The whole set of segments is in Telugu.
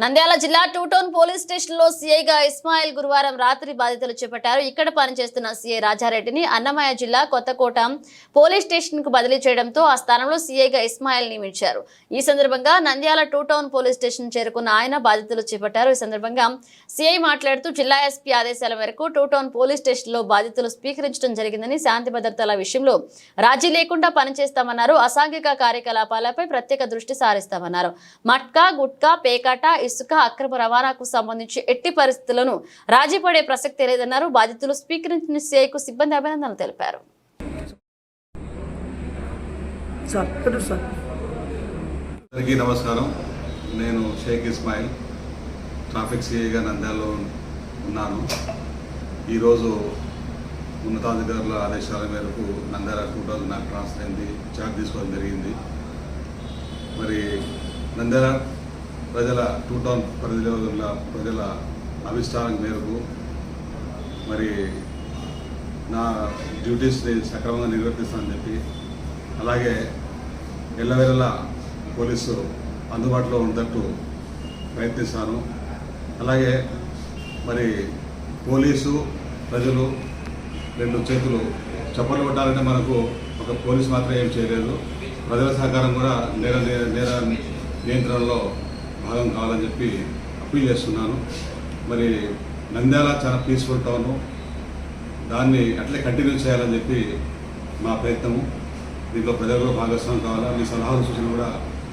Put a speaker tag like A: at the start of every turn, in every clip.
A: నంద్యాల జిల్లా టూటౌన్ పోలీస్ స్టేషన్లో సీఐగా ఇస్మాయిల్ గురువారం రాత్రి బాధితులు చేపట్టారు. ఇక్కడ పనిచేస్తున్న సీఐ రాజారెడ్డిని అన్నమయ్య జిల్లా కొత్తకోట పోలీస్ స్టేషన్కు బదిలీ చేయడంతో ఆ స్థానంలో సీఐగా ఇస్మాయిల్ నియమించారు. ఈ సందర్భంగా నంద్యాల టూటౌన్ పోలీస్ స్టేషన్ చేరుకున్న ఆయన బాధితులు చేపట్టారు. ఈ సందర్భంగా సీఐ మాట్లాడుతూ జిల్లా ఎస్పీ ఆదేశాల మేరకు టూటౌన్ పోలీస్ స్టేషన్లో బాధితులు స్వీకరించడం జరిగిందని శాంతి భద్రతల విషయంలో రాజీ లేకుండా పనిచేస్తామన్నారు. అసాంఘిక కార్యకలాపాలపై ప్రత్యేక దృష్టి సారిస్తామన్నారు. మట్కా గుట్కా పేకాట ఇసుక అక్రమ రవాణాకు సంబంధించి ఎట్టి పరిస్థితులను రాజీ పడే ప్రసక్తి లేదన్నారు. బాధితులు స్వీకరించిన సీఐకు సిబ్బంది అభినందనలు తెలిపారు.
B: అందరికీ నమస్కారం. నేను షేక్ ఇస్మాయిల్ ట్రాఫిక్ సిఐగా నంద్యాలలో ఉన్నాను. ఈరోజు ఉన్నతాధికారుల ఆదేశాల మేరకు నంద్యాల టూ థౌజండ్ నాకు ట్రాన్స్ఫర్ అయింది చార్జ్ తీసుకోవడం జరిగింది. మరి నంద్యాల ప్రజల టూ టౌన్ పరిధిలో ప్రజల అభిష్టానం మేరకు మరి నా డ్యూటీస్ని సక్రమంగా నిర్వర్తిస్తానని చెప్పి అలాగే ఎల్లవేళలా పోలీసు అందుబాటులో ఉన్నట్టు ప్రయత్నిస్తాను. అలాగే మరి పోలీసు ప్రజలు రెండు చేతులు చప్పట్లు కొట్టాలంటే మనకు ఒక పోలీస్ మాత్రం ఏం చేయలేదు. ప్రజల సహకారం కూడా నేర నేర నియంత్రణలో భాగం కావాలని చెప్పి అప్పీల్ చేస్తున్నాను. మరి నంద్యాల చాలా పీస్ఫుల్ టౌను దాన్ని అట్లే కంటిన్యూ చేయాలని చెప్పి మా ప్రయత్నము. దీంట్లో ప్రజలు కూడా భాగస్వామ్యం కావాలా? మీ సలహాలు సూచనలు కూడా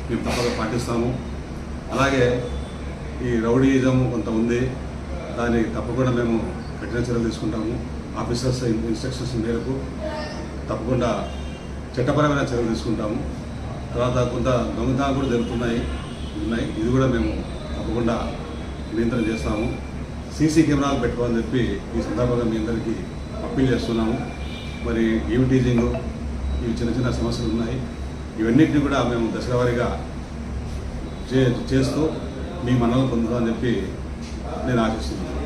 B: మేము తప్పక పాటిస్తాము. అలాగే ఈ రౌడీయిజం కొంత ఉంది. దానికి తప్పకుండా మేము కఠిన చర్యలు తీసుకుంటాము. ఆఫీసర్స్ ఇన్స్ట్రక్షన్స్ మేరకు తప్పకుండా చట్టపరమైన చర్యలు తీసుకుంటాము. తర్వాత కొంత దొంగతనాలు కూడా జరుగుతున్నాయి. ఉన్నాయి. ఇది కూడా మేము తప్పకుండా నియంత్రణ చేస్తాము. సీసీ కెమెరాలు పెట్టుకోవాలని చెప్పి ఈ సందర్భంగా మీ అందరికీ అప్పీల్ చేస్తున్నాము. మరి ఈవ్ టీజింగ్ ఇవి చిన్న చిన్న సమస్యలు ఉన్నాయి. ఇవన్నిటిని కూడా మేము దశలవారీగా చే చేస్తూ మీ మనల్ని పొందుతామని చెప్పి నేను ఆశిస్తున్నాను.